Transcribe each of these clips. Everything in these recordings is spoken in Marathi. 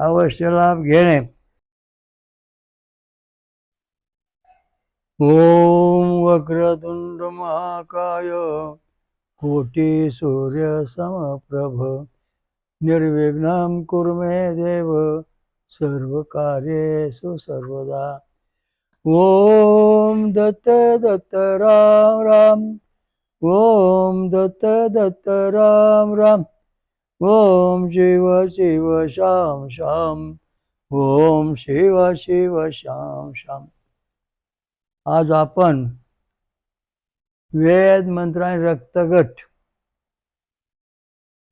अवश्य लाभ घेणे. ओम वक्रतुंड महाकाय कोटी सूर्य समप्रभ. निर्विघ्नं कुर्मे देव सर्व कार्येषु सर्वदा. ओम दत्त दत्त राम राम. ओम दत्त दत्त राम राम. ओम शिव शिव श्याम श्याम ओम शिव शिव श्याम श्याम आज आपण वेद मंत्र आणि रक्तगट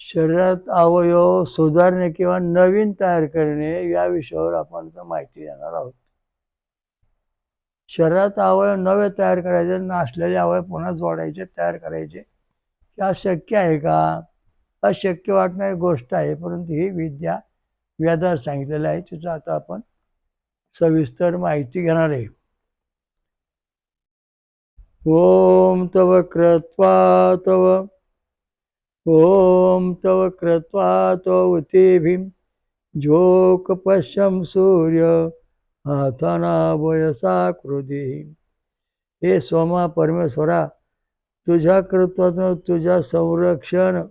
शरीरात अवयव सुधारणे किंवा नवीन तयार करणे या विषयावर आपण माहिती देणार आहोत. शरीरात अवयव नवे तयार करायचे नसलेले अवयव पुन्हा जोडायचे तयार करायचे. हे शक्य आहे का? अशक्य वाटणारी गोष्ट आहे. परंतु ही विद्या वेदात सांगितलेलं आहे. तिचं आता आपण सविस्तर माहिती घेणार आहे. ओम तव कृत्वा तव ओम तव कृत्वा तवतीभिं झोक पश्यम सूर्य हाताना वयसा कृती हे सोमा परमेश्वरा तुझ्या कृत्वातून तुझ्या संरक्षण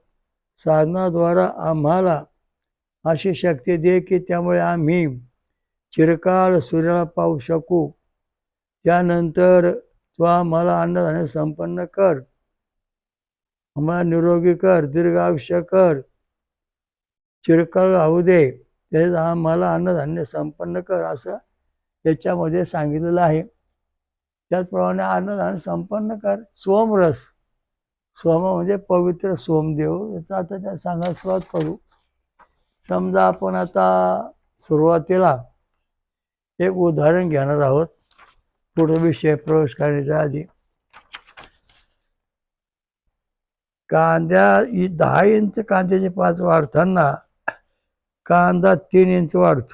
साधनाद्वारा आम्हाला अशी शक्ती दे की त्यामुळे आम्ही चिरकाळ सूर्याला पाहू शकू. त्यानंतर तू आम्हाला अन्नधान्य संपन्न कर. आम्हाला निरोगी कर दीर्घ आयुष्य कर. चिरकाळ राहू दे. तसेच आम्हाला अन्नधान्य संपन्न कर असं त्याच्यामध्ये सांगितलेलं आहे. त्याचप्रमाणे अन्नधान्य संपन्न कर. सोमरस सोम म्हणजे पवित्र सोमदेव याचा आता त्या सांगा सुरुवात करू. समजा आपण आता सुरुवातीला एक उदाहरण घेणार आहोत. पुढे विषय प्रवेश करण्याच्या आधी. कांद्या इ- दहा इंच कांद्याचे पाच वाढताना कांदा तीन इंच वाढतो.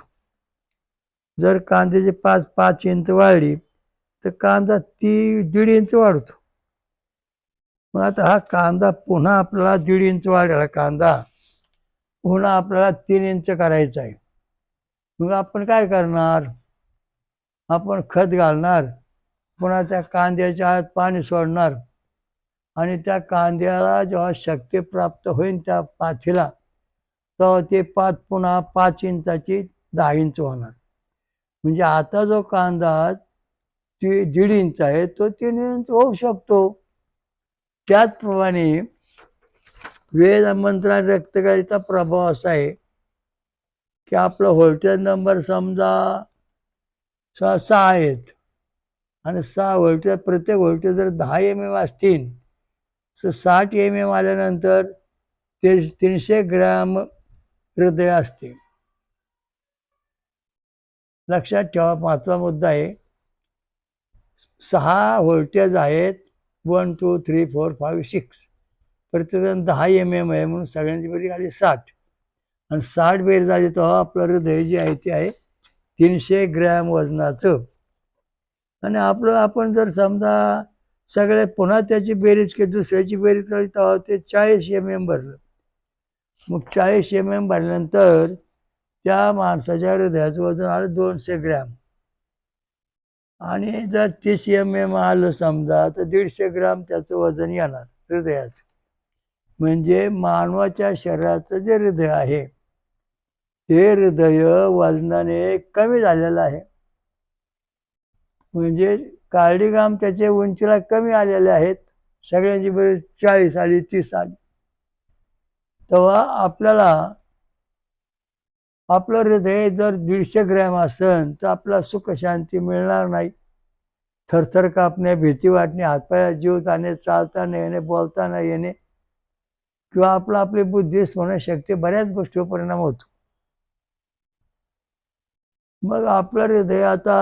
जर कांद्याचे पाच पाच इंच वाढली तर कांदा ती दीड इंच वाढतो. मग आता हा कांदा पुन्हा आपल्याला दीड इंच वाढला कांदा. पुन्हा आपल्याला तीन इंच करायचा आहे. मग आपण काय करणार? आपण खत घालणार. पुन्हा त्या कांद्याच्या आत पाणी सोडणार. आणि त्या कांद्याला जेव्हा शक्ती प्राप्त होईल त्या पाथीला तेव्हा ते पात पुन्हा पाच इंचाची दहा इंच होणार. म्हणजे आता जो कांदा ती दीड इंच आहे तो तीन इंच होऊ शकतो. त्याचप्रमाणे वेद मंत्रा रक्तगाडीचा प्रभाव असा आहे की आपलं व्होल्टेज नंबर समजा सहा सहा आहेत आणि सहा व्होल्टेज प्रत्येक व्होल्टेज जर दहा एम एम असतील तर साठ एम एम आल्यानंतर ते तीनशे ग्रॅम हृदय असते. लक्षात ठेवा पाचवा मुद्दा आहे. सहा व्होल्टेज आहेत one two three four five six. प्रत्येकजण दहा एम एम आहे म्हणून सगळ्यांची बेरीज आली साठ. आणि साठ बेरीज झाली तेव्हा आपलं हृदय जे आहे ते आहे तीनशे ग्रॅम वजनाचं. आणि आपलं आपण जर समजा सगळे पुन्हा त्याची बेरीज केली दुसऱ्याची बेरीज केली तेव्हा ते चाळीस एम एम भरलं. मग चाळीस एम एम भरल्यानंतर त्या माणसाच्या हृदयाचं वजन आलं दोनशे ग्रॅम. आणि जर तीस एम एम आलं समजा तर दीडशे ग्राम त्याचं वजन येणार हृदयाचं. म्हणजे मानवाच्या शरीराचं जे हृदय आहे ते हृदय वजनाने कमी झालेलं आहे. म्हणजे कार्डिगाम त्याचे उंचीला कमी आलेले आहेत सगळ्यांची बरेच चाळीस आली तीस आली. तेव्हा आपल्याला आपलं हृदय जर दीडशे ग्रॅम असन तर आपला सुख शांती मिळणार नाही. थरथर कापणे भीती वाटणे हातपायात जीव जाणे चालता न येणे बोलता न येणे किंवा आपलं आपली बुद्धी स्मरणशक्ती बऱ्याच गोष्टीवर परिणाम होतो. मग आपलं हृदय आता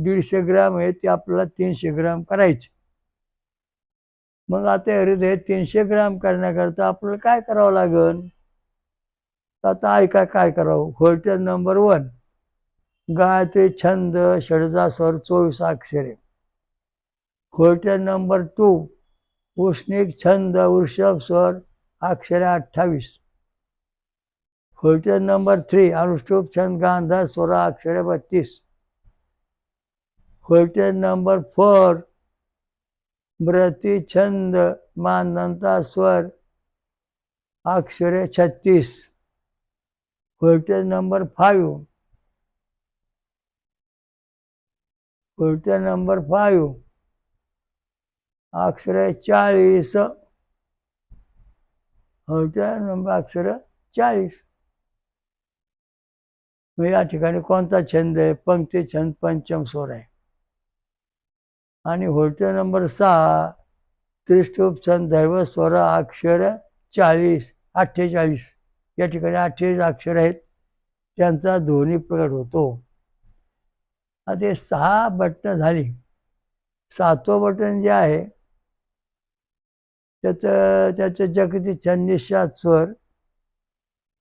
दीडशे ग्रॅम आहे ते आपल्याला तीनशे ग्रॅम करायचे. मग आता हे हृदय तीनशे ग्रॅम करण्याकरता आपल्याला काय करावं लागेल आता ऐका काय करावं? व्होल्टेज नंबर वन गायत्री छंद षडजा स्वर चोवीस अक्षरे. व्होल्टेज नंबर टू उष्णिक छंद वृषभ स्वर अक्षरे अठ्ठावीस. व्होल्टेज नंबर थ्री अनुष्टुप छंद गांधार स्वर अक्षरे बत्तीस. व्होल्टेज नंबर फोर ब्रती छंद मानंता स्वर अक्षरे छत्तीस. Voltage number five voltage number five अक्षर चाळीस. व्होल्टेज नंबर अक्षर चाळीस. मग या ठिकाणी कोणता छंद आहे? पंक्ती छंद पंचम स्वर आहे. आणि होळते नंबर सहा. त्रिष्टूप छंद दैव स्वर अक्षर चाळीस अठ्ठेचाळीस. या ठिकाणी अठ्ठेचाळीस अक्षर आहेत. त्यांचा ध्वनी प्रकट होतो. आता हे सहा बटणं झाली. सातवं बटन जे आहे त्याचं त्याचं जगती छन्नीसात स्वर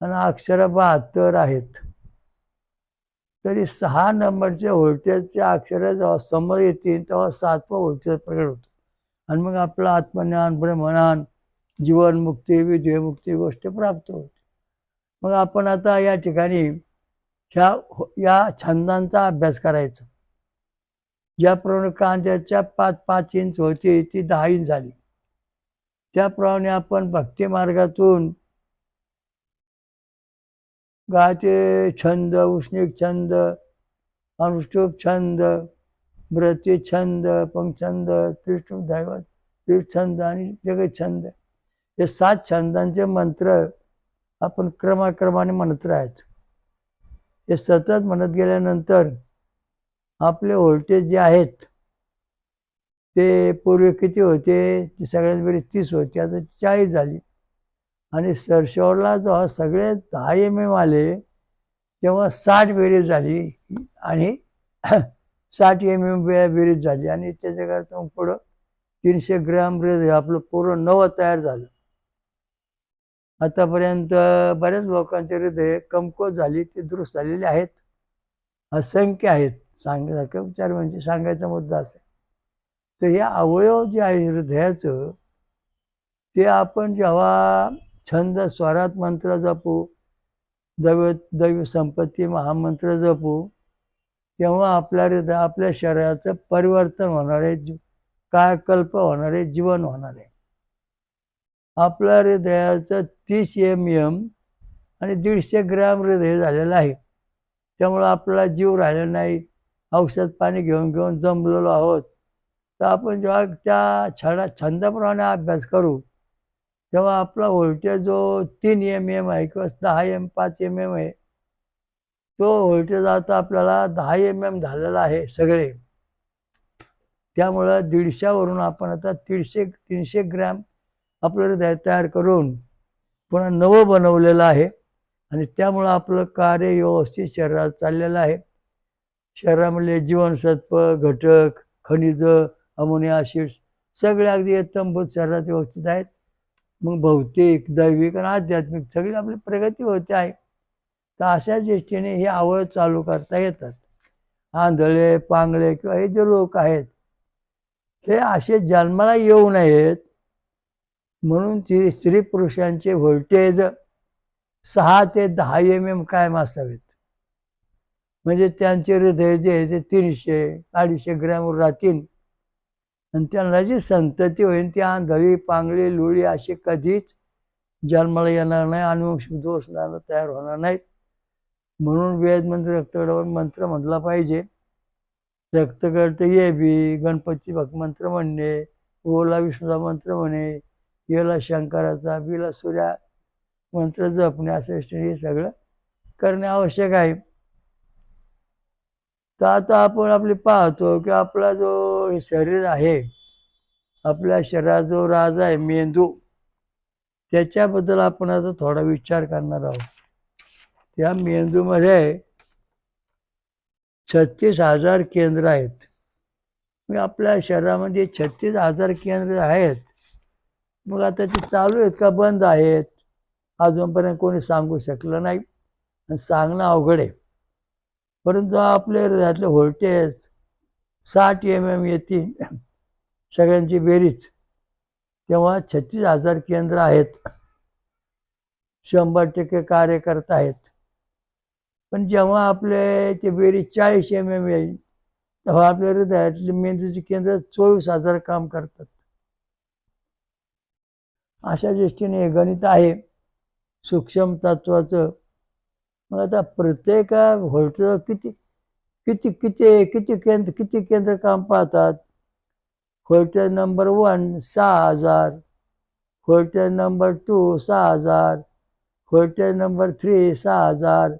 आणि अक्षर बहात्तर आहेत. तरी सहा नंबरचे व्होल्टेजचे अक्षर जेव्हा समोर येतील तेव्हा सातवं व्होल्टेज प्रकट होतो. आणि मग आपलं आत्मज्ञान ब्रह्मज्ञान जीवनमुक्ती विजयमुक्ती गोष्ट प्राप्त होते मग आपण आता या ठिकाणी ह्या हो- या छंदांचा अभ्यास करायचा. ज्याप्रमाणे कांद्याच्या पाच पाच इंच होती ती दहा इंच झाली. त्याप्रमाणे आपण भक्ती मार्गातून गायचे छंद उष्णिक छंद अनुष्टुप छंद व्रती छंद पंछंद त्रिष्टुप दैवत छंद आणि जगत छंद हे सात छंदांचे मंत्र आपण क्रमाक्रमाने म्हणत राहायचं. हे सतत म्हणत गेल्यानंतर आपले व्होल्टेज जे आहेत ते पूर्वी किती होते? ती सगळ्यात बरी तीस होती. आता चाळीस झाली. आणि सरशोरला जेव्हा सगळे दहा एम एम आले तेव्हा साठ बेरीज झाली आणि साठ एम एम बेरीज झाली. आणि त्याच्याकरता पुढं तीनशे ग्रॅम ब्रेज आपलं पूर्ण नवं तयार झालं. आतापर्यंत बऱ्याच लोकांचे हृदय कमकुवत झाली ती दुरुस्त झालेले आहेत. असंख्य आहेत. सांगण्यासारखं विचार म्हणजे सांगायचा मुद्दा असेल तर हे अवयव जे आहे हृदयाचं ते आपण जेव्हा छंद स्वरात मंत्र जपू दैव दैव संपत्ती महामंत्र जपू तेव्हा आपल्या हृदय आपल्या शरीराचं परिवर्तन होणार आहे कायकल्प होणार आहे जीवन होणार आहे. आपल्या हृदयाचं तीस एम एम आणि दीडशे ग्रॅम हृदय झालेलं आहे. त्यामुळं आपला जीव राहिला नाही. औषध पाणी घेऊन घेऊन जमलेलो आहोत. तर आपण जेव्हा त्या छडा छंदाप्रमाणे अभ्यास करू तेव्हा आपला व्होल्टेज जो तीन एम एम आहे किंवा दहा एम पाच एम एम आहे तो व्होल्टेज आता आपल्याला दहा एम एम झालेला आहे सगळे. त्यामुळं दीडशेवरून आपण आता दीडशे तीनशे ग्रॅम आपलं हृदय तयार करून पुन्हा नवं बनवलेलं आहे. आणि त्यामुळं आपलं कार्य व्यवस्थित शरीरात चाललेलं आहे. शरीरामधले जीवनसत्व घटक खनिज अमोनिया ॲसिड्स सगळे अगदी उत्तमभूत शरीरात व्यवस्थित आहेत. मग भौतिक दैविक आणि आध्यात्मिक सगळी आपली प्रगती होते आहे. तर अशा दृष्टीने हे आवड चालू करता येतात. आंधळे पांगळे किंवा हे जे लोक आहेत हे असे जन्माला येऊ नयेत. म्हणून ती स्त्री पुरुषांचे व्होल्टेज सहा ते दहा एम एम कायम असावेत. म्हणजे त्यांचे हृदय जे आहे ते तीनशे अडीचशे ग्रॅमवर राहतील. आणि त्यांना जी संतती होईल ती आंधळी पांगळी लुळी अशी कधीच जन्माला येणार नाही अनुवंशिक दोष तयार होणार नाहीत. म्हणून वेद मंत्र रक्तगडावर मंत्र म्हटला पाहिजे. रक्तगड ये बी गणपती भक्त मंत्र म्हणणे ओला विष्णूचा मंत्र म्हणे येला शंकराचा बिला सूर्या मंत्र जपणे असं हे सगळं करणे आवश्यक आहे. तर आता आपण आपले पाहतो की आपला जो शरीर आहे आपल्या शरीरात जो राज आहे मेंदू त्याच्याबद्दल आपण आता थोडा विचार करणार आहोत. त्या मेंदूमध्ये छत्तीस हजार केंद्र आहेत. आपल्या शरीरामध्ये छत्तीस हजार केंद्र आहेत. मग आता ते चालू आहेत का बंद आहेत? अजूनपर्यंत कोणी सांगू शकलं नाही. आणि सांगणं अवघड आहे. परंतु आपल्या हृदयातले व्होल्टेज साठ एम एम येतील. सगळ्यांची बेरीज. तेव्हा छत्तीस हजार केंद्र आहेत. शंभर टक्के कार्य करत आहेत. पण जेव्हा आपले ते बेरीज चाळीस एम एम येईल तेव्हा आपल्या हृदयातले मेंदूचे केंद्र चोवीस हजार काम करतात. अशा दृष्टीने हे गणित आहे. सूक्ष्म तत्वाचं. मग आता प्रत्येक व्होल्टेज किती किती किती किती केंद्र किती केंद्र काम पाहतात? व्होल्टेज नंबर वन सहा हजार. व्होल्टेज नंबर टू सहा हजार. व्होल्टेज नंबर थ्री सहा हजार.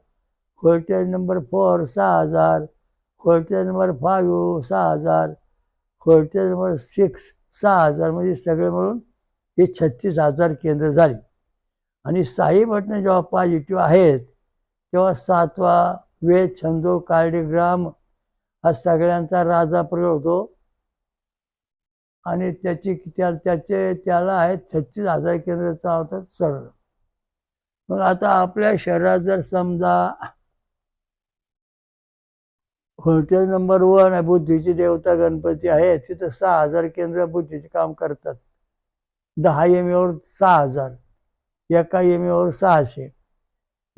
व्होल्टेज नंबर फोर सहा हजार. व्होल्टेज नंबर फाईव्ह सहा हजार. व्होल्टेज नंबर सिक्स सहा हजार. म्हणजे सगळे मिळून हे छत्तीस हजार केंद्र झाली. आणि साई बटणं जेव्हा पॉझिटिव्ह आहेत तेव्हा सातवा वेद छंदो कार्डिग्राम हा सगळ्यांचा राजा प्रयोग होतो. आणि त्याची त्या त्याचे त्याला आहेत छत्तीस हजार केंद्र चालवतात सरळ मग आता आपल्या शहरात जर समजा व्होल्टेज नंबर वन आहे बुद्धीची देवता गणपती आहे तिथं सहा हजार केंद्र बुद्धीचे काम करतात. दहा एम एवर सहा हजार एका एम एवर सहाशे.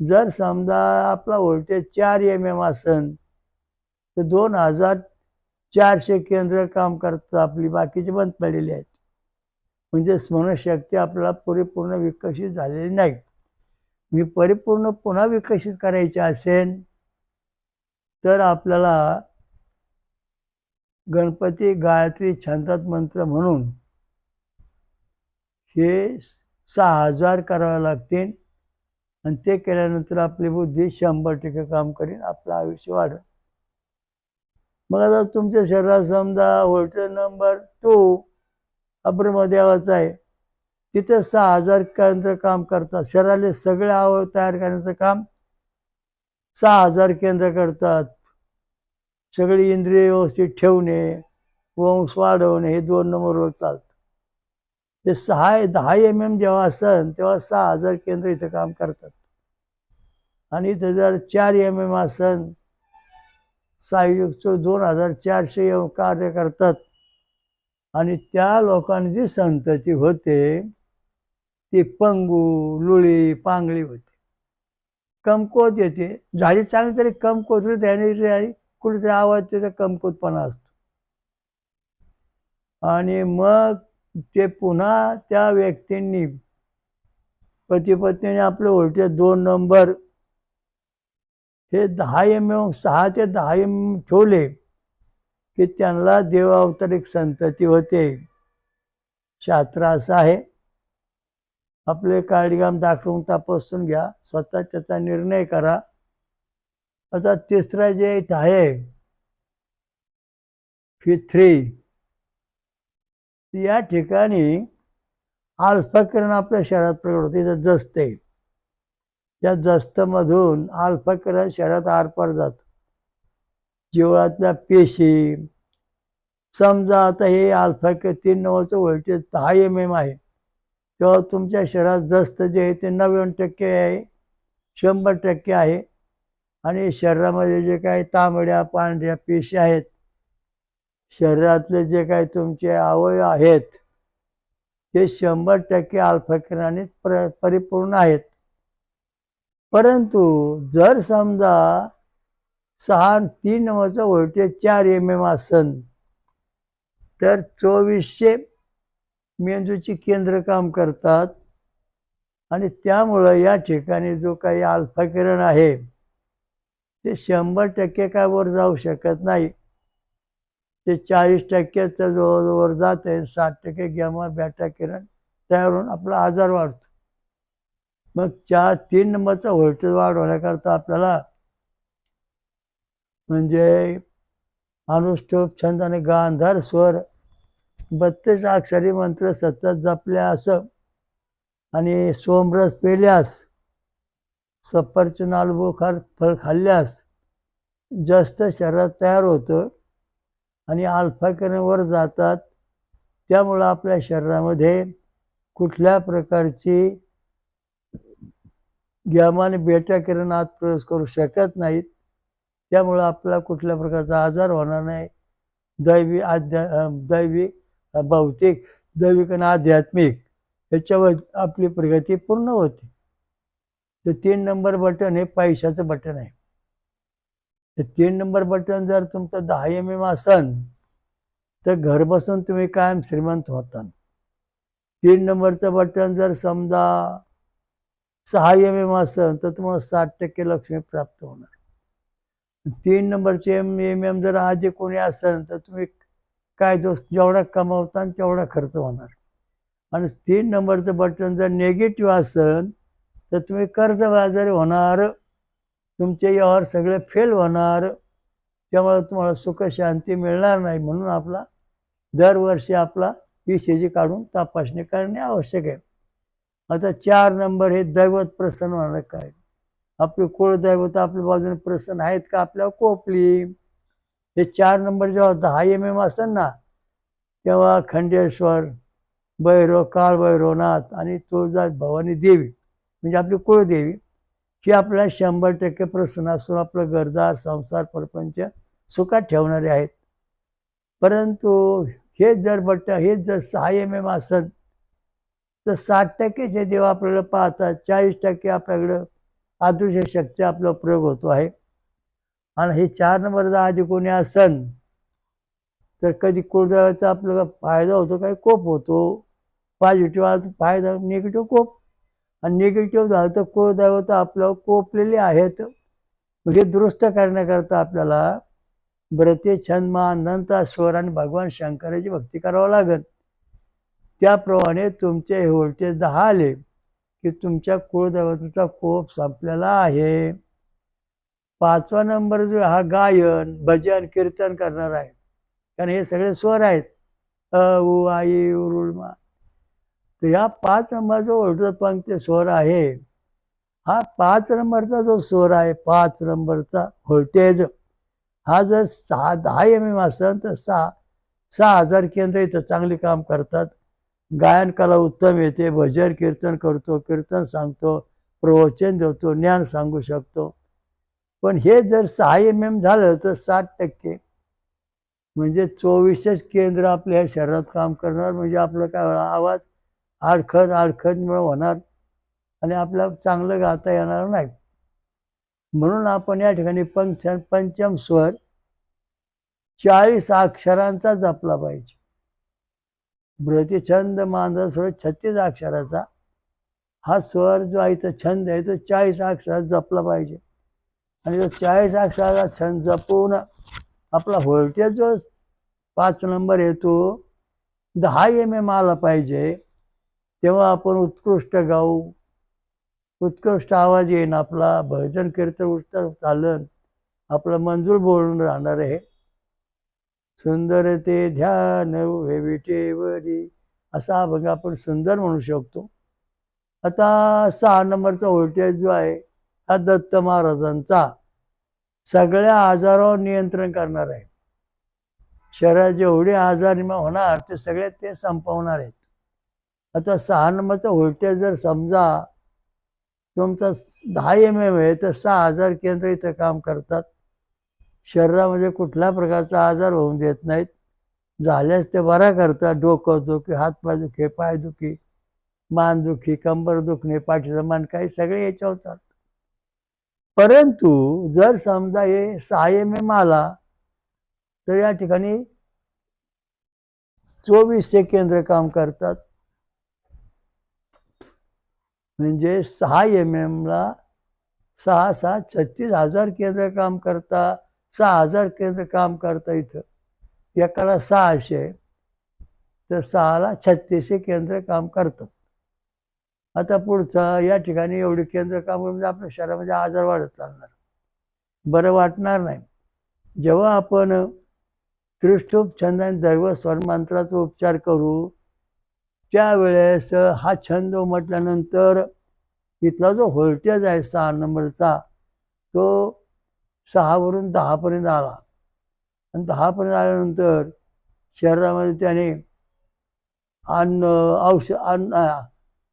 जर समजा आपला व्होल्टेज चार एम एम असन तर दोन हजार चारशे केंद्र काम करतात आपली बाकीचे बंद पडलेले आहेत. म्हणजे स्मरणशक्ती आपल्याला परिपूर्ण विकसित झालेली नाही. मी परिपूर्ण पुन्हा विकसित करायचे असेल तर आपल्याला गणपती गायत्री छंदात मंत्र म्हणून हे सहा हजार करावे लागतील. आणि ते केल्यानंतर आपली बुद्धी शंभर टक्के काम करीन आपलं आयुष्य वाढेल. मग आता तुमच्या शरीरात समजा व्होल्टेज नंबर टू अब्रमदेवाचा आहे. तिथं सहा हजार केंद्र काम करतात. शरीराले सगळे आवड तयार करण्याचं काम सहा हजार केंद्र करतात. सगळी इंद्रिय व्यवस्थित ठेवणे वंश वाढवणे हे दोन नंबरवर चालतं. ते सहा दहा एम एम जेव्हा असन तेव्हा सहा हजार केंद्र इथं काम करतात. आणि इथं जर चार एम एम असन सहायुक्त दोन हजार चारशे कार्य करतात. आणि त्या लोकांची संतती होते ती पंगू लुळी पांगळी होते. कमकोत येते. झाडी चांगली तरी कमकोत त्याने कुठेतरी आवाज त्याचा कमकोतपणा असतो. आणि मग ते पुन्हा त्या व्यक्तींनी पतीपत्नीने आपले उलटे दोन नंबर हे दहा एम एम सहा ते दहा एम ठेवले की त्यांना देवावतारिक संतती होते. शास्त्र असं आहे. आपले काळीगाम दाखवून तपासून घ्या. स्वतः त्याचा निर्णय करा. आता तिसरा जे आहे फी थ्री या ठिकाणी आल्फकरण आपल्या शहरात प्रकट होते. इथं जस्त आहे. त्या जस्तमधून आल्फकरण शहरात आरपार जात. जीवातल्या पेशी समजा आता हे अल्फा तीन नंबरचं व्होल्टेज दहा एम एम आहे. तेव्हा तुमच्या शरीरात जस्त जे आहे ते नव्याण्णव टक्के आहे शंभर टक्के आहे. आणि शरीरामध्ये जे काही तांबड्या पांढऱ्या पेशी आहेत शरीरातले जे काही तुमचे अवयव आहेत ते शंभर टक्के अल्फा प्र परिपूर्ण आहेत. परंतु जर समजा सहा तीन नंबरचं व्होल्टेज चार एम एम असन तर चोवीसशे मेंदूची केंद्र काम करतात आणि त्यामुळं या ठिकाणी जो काही अल्फा किरण आहे ते शंभर टक्के काय वर जाऊ शकत नाही. ते चाळीस टक्क्याच्या जवळजवळ जात आहे साठ टक्के गॅमा बॅटा किरण तयार होऊन आपला आजार वाढतो. मग चार तीन नंबरचा व्होल्टेज वाढवण्याकरता आपल्याला म्हणजे अनुष्ठोप छंद आणि गांधार स्वर बत्तीस अक्षरी मंत्र सतत जपल्या असं आणि सोमरस पेल्यास सफरचंद आलबोखार फळ खाल्ल्यास जास्त शरीरात तयार होतं. आणि अल्फा किरणवर जातात. त्यामुळं आपल्या शरीरामध्ये कुठल्या प्रकारची ग्यामान आणि बेटा किरण आत प्रवेश करू शकत नाहीत. त्यामुळं आपला कुठल्या प्रकारचा आजार होणार नाही. दैवी आध्या दैविक दैवी भौतिक दैविक आणि आध्यात्मिक याच्यावर आपली प्रगती पूर्ण होते. तर तीन नंबर बटन हे पैशाचं बटन आहे. तीन नंबर बटन जर तुमचं दहा एम एम असन तर घर बसून तुम्ही कायम श्रीमंत होता तीन नंबरचं बटन जर समजा सहा एम एम असन तर तुम्हाला साठ टक्के लक्ष्मी प्राप्त होणार. तीन नंबरचे एम एम एम जर आधी कोणी असन तर तुम्ही काय दोष जेवढा कमावता तेवढा खर्च होणार. आणि तीन नंबरचं बटन जर निगेटिव्ह असन तर तुम्ही कर्ज बाजारी होणार. तुमचे व्यवहार सगळे फेल होणार. त्यामुळे तुम्हाला सुख शांती मिळणार नाही म्हणून आपला दरवर्षी आपला ई सी जी काढून तपासणी करणे आवश्यक आहे. आता चार नंबर हे दैवत प्रसन्न होणार काय आपले कुळदैवत आपल्या बाजूने प्रसन्न आहेत का? आपल्याला कोपली. हे चार नंबर जेव्हा दहा एम एम असेल ना तेव्हा खंडेश्वर भैरव काळ भैरवनाथ आणि तुळजात भवानी देवी म्हणजे आपली कुळदेवी ही आपला शंभर टक्के प्रसन्न असून आपलं घरदार संसार प्रपंच सुखात ठेवणारे आहेत. परंतु हे जर बट्ट हे जर सहा एम एम असेल तर साठ टक्केचे देव आपल्याला पाहतात चाळीस टक्के आपल्याकडं अदृश्य शक्ती आपला प्रयोग होतो आहे. आणि हे चार नंबरचा आधी कोणी असन तर कधी कुळदेवाचा आपल्याला फायदा होतो काही कोप होतो. पॉझिटिव्ह आला तर फायदा निगेटिव्ह कोप. आणि निगेटिव्ह झालं तर कुळदैवत आपलं कोपलेले आहेत. म्हणजे दुरुस्त करण्याकरता आपल्याला ब्रते छंद अनंत स्वर आणि भगवान शंकराची भक्ती करावं लागेल. त्याप्रमाणे तुमचे हे व्होल्टेज दहा आले की तुमच्या कुळदैवताचा कोप संपलेला आहे. पाचवा नंबर जो हा गायन भजन कीर्तन करणार आहे. कारण हे सगळे स्वर आहेत. अ उ आई उरुळमा तर ह्या पाच नंबरचा व्होल्टेज स्वर आहे हा पाच नंबरचा जो स्वर आहे पाच नंबरचा व्होल्टेज. हा जर सहा दहा एम एम असेल तर सहा सहा हजार केंद्र इथं चांगले काम करतात. गायन कला उत्तम येते भजन कीर्तन करतो कीर्तन सांगतो प्रवचन देतो ज्ञान सांगू शकतो. पण हे जर सहा एम एम झालं तर साठ टक्के. म्हणजे चोवीसच केंद्र आपल्या शहरात शरीरात काम करणार म्हणजे आपलं काय होणार? आवाज आडखड आडखडमुळे होणार आणि आपलं चांगलं गाता येणार नाही. म्हणून आपण या ठिकाणी पंच पंचम स्वर चाळीस अक्षरांचा जपला पाहिजे. ब्रती छंद मांजर स्वर छत्तीस अक्षराचा हा स्वर जो आहे तो छंद आहे तो चाळीस अक्षरात जपला पाहिजे. आणि तो चाळीस अक्षराचा छंद जपून आपला व्होल्टेज जो पाच नंबर येतो दहा एम एम आला पाहिजे. तेव्हा आपण उत्कृष्ट गाऊ. उत्कृष्ट आवाज येईन. आपला भजन कीर्तन उत्तर चालन. आपलं मंजूर बोलून राहणार आहे. सुंदर ते ध्यान हे विटेवरी असा अभंग आपण सुंदर म्हणू शकतो. आता सहा नंबरचा व्होल्टेज जो आहे हा दत्त महाराजांचा. सगळ्या आजारावर नियंत्रण करणार आहे. शरीरात जेवढे आजार निर्माण होणार ते सगळे ते संपवणार आहेत. आता सहा नंबरचा व्होल्टेज जर समजा तुमचा दहा एम एम आहे तर सहा हजार केंद्र इथं काम करतात. शरीरामध्ये कुठल्या प्रकारचा आजार होऊन देत नाहीत. झाल्यास ते बरा करतात. डोकं दुखी हातपाय दुखी पाय दुखी मान दुखी कंबर दुखणे पाठीचं मान काही सगळे याच्यावर चालतात परंतु जर समजा हे सहा एम एम आला तर या ठिकाणी चोवीसशे केंद्र काम करतात. म्हणजे सहा एम एमला सहा सहा छत्तीस हजार केंद्र काम करता सहा हजार केंद्र काम करता इथं. एकाला सहाशे तर सहाला छत्तीसशे केंद्र काम करतात. आता पुढचं या ठिकाणी एवढी केंद्र काम करून म्हणजे आपल्या शहरामध्ये आजार वाढत चालणार. बरं वाटणार नाही. जेव्हा आपण त्रिष्ठोपछंद आणि दैव स्वरमंत्राचा उपचार करू त्यावेळेस हा छंद म्हटल्यानंतर इथला जो होल्टेज आहे सहा नंबरचा तो सहावरून दहापर्यंत आला. आणि दहापर्यंत आल्यानंतर शरीरामध्ये त्याने अन्न औषध अन्न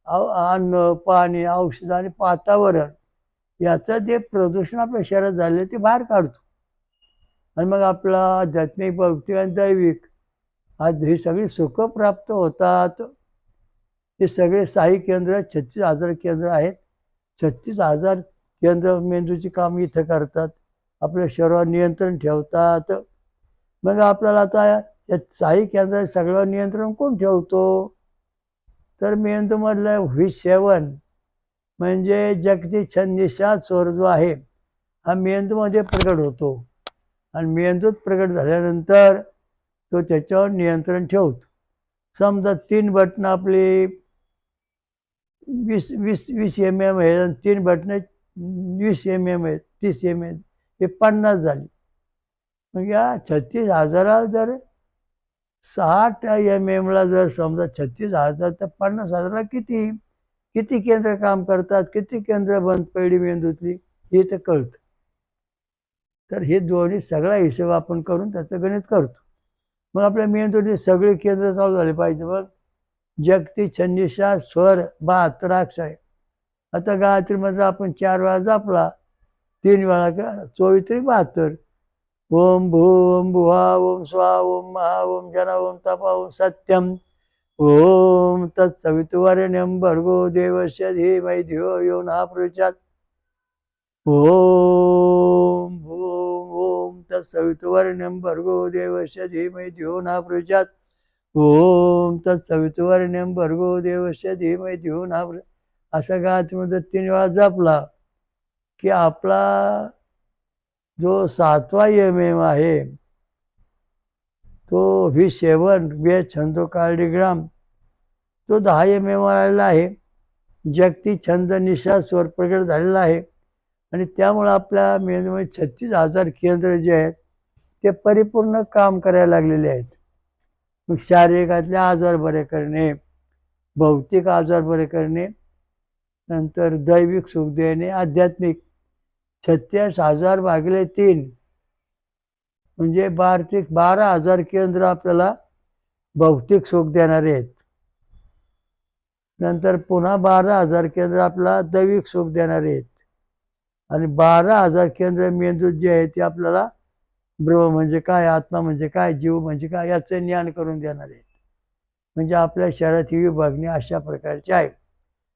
अन्न पाणी औषध आणि वातावरण याचं जे प्रदूषण आपल्या शरीरात झाले ते बाहेर काढतो. आणि मग आपला आध्यात्मिक भौतिक आणि दैविक आज ही सगळी सुख प्राप्त होतात. हे सगळे साई केंद्र छत्तीस हजार केंद्र आहेत. छत्तीस हजार केंद्र मेंदूची काम इथं करतात. आपल्या शरीरावर नियंत्रण ठेवतात. मग आपल्याला आता या साई केंद्रात सगळं नियंत्रण कोण ठेवतो? तर मेंदूमधलं व्ही सेवन म्हणजे जगती छंदिशात स्वर जो आहे हा मेंदूमध्ये प्रकट होतो. आणि मेंदूत प्रकट झाल्यानंतर तो त्याच्यावर नियंत्रण ठेवतो. समजा तीन बटणं आपली वीस वीस वीस एम एम आहेत आणि तीन बटणे वीस एम एम आहेत तीस एम एम हे पन्नास झाली. मग या छत्तीस हजाराला जर सहा एम एमला जर समजा छत्तीस हजार तर पन्नास हजाराला किती? किती केंद्र काम करतात? किती केंद्र बंद पडली मेंदूतली? हे तर कळतं. तर हे दोन्ही सगळा हिशोब आपण करून त्याचं गणित करतो. मग आपल्या मेंदूने सगळे केंद्र चालू झाले पाहिजे मग जगती छंदिशा स्वर बहात्तर आहे आता गायत्री मंत्र आपण चार वेळा जपला तीन वेळा का चोवित्री बहात्तर. ओम भू ओम भुवा ओम स्वा ओम महा ओम जना ओम तपा ओम सत्यम. ओम तत्सवितुवरेण्यं भर्गो देवस्य धीमहि धियो यो न प्रचोदयात् ओम भूम ओम तत्सवितुवरेण्यं भर्गो देवस्य धीमहि धियो ना प्रचोदयात् ओम तत्सवितुवर्ण्यम भर्गो देवस्य धीमहि देऊन न असा गायत्रीमध्ये तीन वेळा जपला की आपला जो सातवा एम एम आहे तो व्ही सेवन वे छंदो कार्डिग्राम तो दहा एम एम आलेला आहे. जगती छंद निशा स्वर प्रकट झालेला आहे. आणि त्यामुळं आपल्या मेंदूमध्ये छत्तीस हजार केंद्र जे आहेत ते परिपूर्ण काम करायला लागलेले आहेत. मग शारीरिकातले आजार बरे करणे भौतिक आजार बरे करणे नंतर दैविक सुख देणे आध्यात्मिक छत्तीस हजार भागले तीन. म्हणजे बारा बारा हजार केंद्र आपल्याला भौतिक सुख देणारे आहेत. नंतर पुन्हा बारा हजार केंद्र आपल्याला दैविक सुख देणारे आहेत. आणि बारा हजार केंद्र मेंदूत जे आहे ते आपल्याला ब्रह्म म्हणजे काय आत्मा म्हणजे काय जीव म्हणजे काय याचं ज्ञान करून देणार आहेत. म्हणजे आपल्या शरीरात ही विभागणी अशा प्रकारची आहे.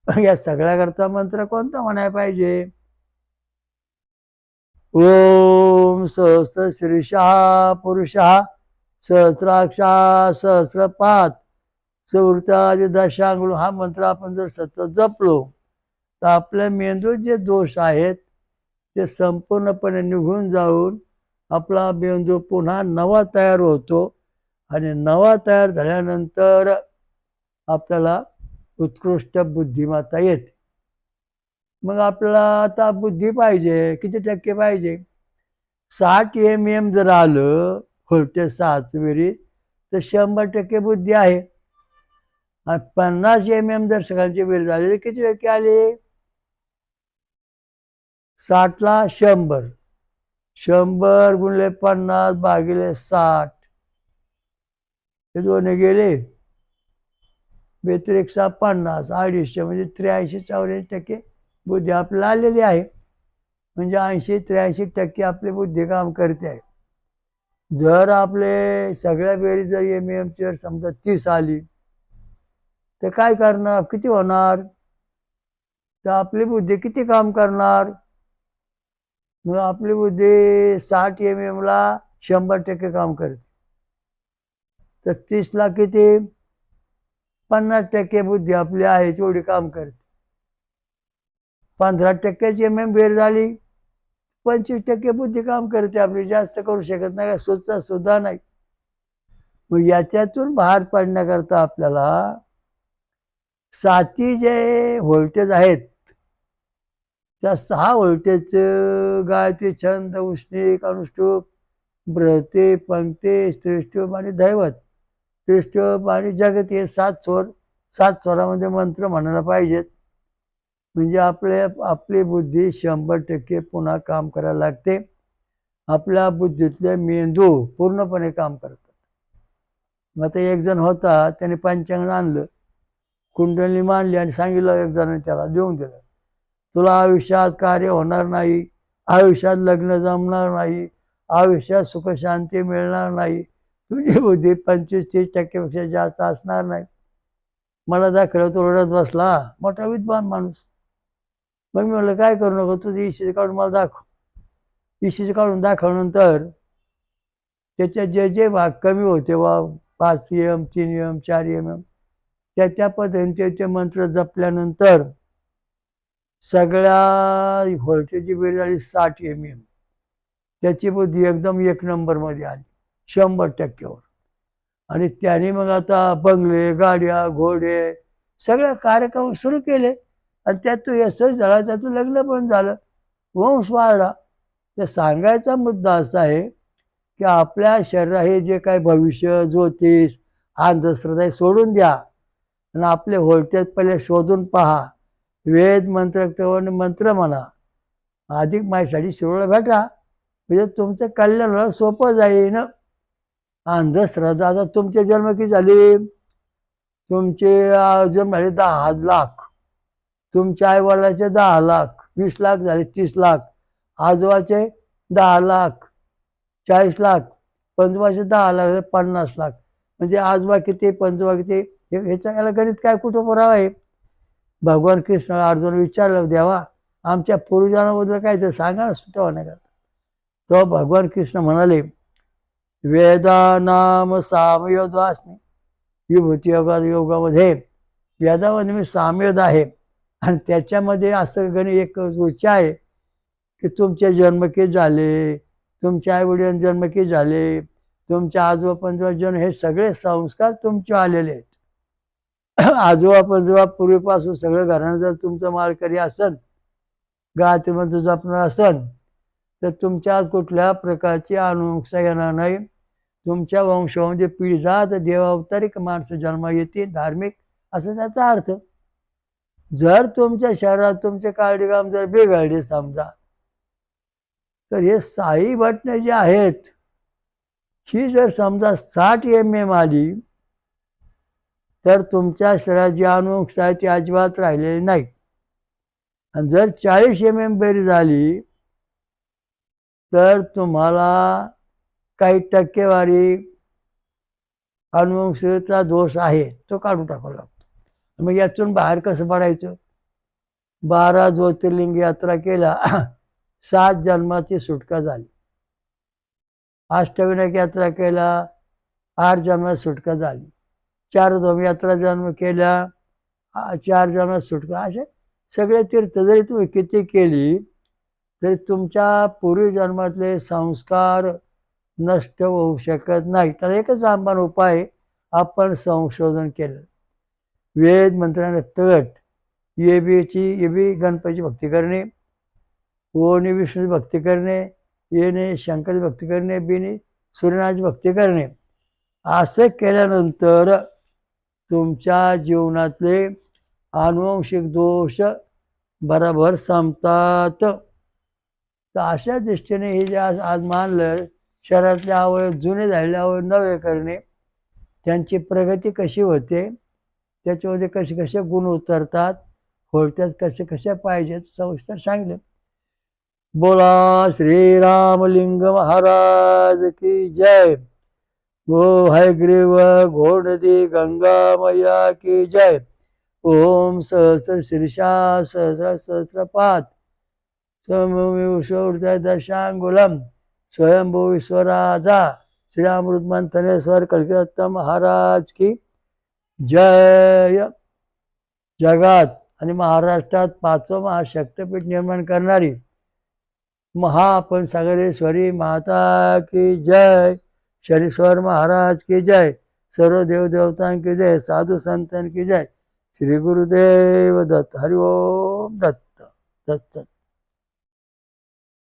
या सगळ्याकरता मंत्र कोणता म्हणायला पाहिजे? ओम सहस्र शीर्षा पुरुषा सहस्राक्षा सहस्रपात चौरताज दशांगुळ हा मंत्र आपण जर सतत जपलो तर आपल्या मेंदूत जे दोष आहेत ते संपूर्णपणे निघून जाऊन आपला मेंदू पुन्हा नवा तयार होतो. आणि नवा तयार झाल्यानंतर आपल्याला उत्कृष्ट बुद्धिमत्ता येते. मग आपल्याला आता बुद्धी पाहिजे किती टक्के पाहिजे? साठ एम एम जर आलं व्होल्टेज सहाच वेळी तर शंभर टक्के बुद्धी आहे. आणि पन्नास एम एम जर सगळ्यांची वेळ झाली तर किती टक्के आले? साठला शंभर. शंभर गुणले पन्नास भागिले साठ. हे दोन गेले. व्यतिरिक्त सहा पन्नास अडीचशे म्हणजे त्र्याऐंशी चौऱ्याऐंशी टक्के बुद्धी आपल्याला आलेली आहे. म्हणजे ऐंशी त्र्याऐंशी टक्के आपली बुद्धी काम करते. आहे जर आपले सगळ्या वेळी जर एम एमची जर समजा तीस आली तर काय करणार? किती होणार? तर आपली बुद्धी किती काम करणार? मग आपली बुद्धी साठ एम एमला शंभर टक्के काम करते. तर तीसला किती? पन्नास टक्के बुद्धी आपली आहे तेवढी काम करते. पंधरा टक्क्याची एम एम बेर झाली. पंचवीस टक्के बुद्धी काम करते आपली जास्त करू शकत नाही का सुद्धा सुद्धा नाही. मग याच्यातून बाहेर पडण्याकरता आपल्याला साती जे व्होल्टेज आहेत त्या सहा व्होल्टेज गायत्री छंद उष्णिक अनुष्टूप ब्रहते पंक्ते त्रिष्टूप आणि दैवत. त्रिष्टूप आणि जगत हे सात स्वर सात स्वरामध्ये मंत्र म्हणायला पाहिजेत. म्हणजे आपले आपली बुद्धी शंभर टक्के पुन्हा काम करायला लागते. आपल्या बुद्धीतले मेंदू पूर्णपणे काम करतात. मग आता एक जण होता त्याने पंचांगण आणलं. कुंडली मांडली आणि सांगितलं एक जणाने त्याला देऊन दिलं. तुला आयुष्यात कार्य होणार नाही आयुष्यात लग्न जमणार नाही आयुष्यात सुखशांती मिळणार नाही तुझी बुद्धी पंचवीस तीस टक्केपेक्षा जास्त असणार नाही. मला दाखवलं तो रडत बसला. मोठा विद्वान माणूस. मग मी म्हणलं काय करू नको? तुझं इशीचं काढून मला दाखव. इशीचं काढून दाखवल्यानंतर त्याच्यात जे जे भाग कमी होते वा पाच एम तीन एम चार एम एम त्या त्या पद्धतीने त्याचे मंत्र जपल्यानंतर सगळ्या व्होल्टेजची बेरीज आली साठ एम एम त्याची बुद्धी एकदम एक नंबरमध्ये आली शंभर टक्क्यावर आणि त्याने मग आता बंगले गाड्या घोडे सगळ्या कार्यक्रम सुरू केले. आणि त्यात तो यशच झाला त्याचं लग्न पण झालं. वंश वाढला. तर सांगायचा मुद्दा असा आहे की आपल्या शरीरा हे जे काही भविष्य ज्योतिष अंधश्रद्धा सोडून द्या. आणि आपले व्होल्टेज पहिले शोधून पहा. वेद मंत्र मंत्र म्हणा. अधिक माहितीसाठी शिरोळा भेटा. म्हणजे तुमचं कल्याण होणं सोपं जाईन अंधश्रद्धा आता तुमचे जन्म किती झाले? तुमचे जन्म झाले दहा लाख. तुमच्या आईवडिलाचे दहा लाख. वीस लाख झाले तीस लाख. आजोबाचे दहा लाख. चाळीस लाख. पंजोबाचे दहा लाख पन्नास लाख. म्हणजे आजोबा किती पंजोबा किती? हे- ह्याच्या याला गणित काय कुठं पुरावा आहे? भगवान कृष्ण अर्जुन विचारलं देवा आमच्या पूर्वजांबद्दल काय तर सांगा ना सुद्धा नाही तो भगवान कृष्ण म्हणाले वेदानाम सामयोध असणे विभूती योगा योगामध्ये वेदामध्ये मी सामयोध आहे आणि त्याच्यामध्ये असं गणित एक रुची आहे की तुमचे जन्म किती झाले तुमच्या आईवडिलांचे जन्म किती झाले तुमच्या आजोबा पंजोबा जन्म हे सगळे संस्कार तुमचे आलेले आहेत. आजोबा पंजोबा पूर्वीपासून सगळं घराणं जर तुमचं मालकरी असन गायत्रीमध्ये जपणार असन तर तुमच्या कुठल्या प्रकारची अनुक्षा येणार नाही. तुमच्या वंशामध्ये पिढी जात देवावतारिक माणसं जन्म येतील धार्मिक असं त्याचा अर्थ. जर तुमच्या शहरात तुमचे काळडीगाम जर बिघडले समजा तर हे साई भटणे जे आहेत ही जर समजा साठ एम एम आली तर तुमच्या शरीरात जी आहे ती अजिबात राहिलेली नाही. आणि जर चाळीस एम एम बेरी झाली तर तुम्हाला काही टक्केवारी अनुवंशिकता दोष आहे तो काढून टाकावा लागतो. मग यातून बाहेर कसं पडायचं? बारा ज्योतिर्लिंग यात्रा केला सात जन्माची सुटका झाली. अष्टविनायक यात्रा केला आठ जन्मात सुटका झाली. चार धोमयात्रा जन्म केल्या चार जन्मात सुटका असे सगळे तीर्थ जरी तुम्ही किती केली तरी तुमच्या पूर्वी जन्मातले संस्कार नष्ट होऊ शकत नाही. तर एकच आंबान उपाय आपण संशोधन केलं. वेद मंत्राने तट ये बीची ये बी गणपतीची भक्ती करणे ओने विष्णूची भक्ती करणे येणे शंकरची भक्ती करणे बिनी सूर्यनाथची भक्ती करणे. असं केल्यानंतर तुमच्या जीवनातले अनुवंशिक दोष बरोबर संपतात. तर अशा दृष्टीने हे जे आज आज मानलं शरीरातले अवयव जुने झालेले अवयव नवे करणे त्यांची प्रगती कशी होते त्याच्यामध्ये कसे कसे गुण उतरतात होळत्यात कसे कसे पाहिजेत सविस्तर सांगले. बोला श्रीरामलिंग महाराज की जय. गो हयग्रीव घोडदी गंगा मैया की जय। ओम सहस्र शीर्षा सहस्र सहस्र सहस्रपात स्वयंभूमी दशांगुलम स्वयंभूविश्वराजा। श्री अमृत मंथनेश्वर कलकत्ता महाराज की जय। जगात आणि महाराष्ट्रात पाचवं महाशक्तपीठ निर्माण करणारी महापण सागरेश्वरी माता की जय। शरीश्वर महाराज की जय सर्व देवदेवतां की जय साधू संतान की जय श्री गुरुदेव दत्त हरिओम दत्त दत्त।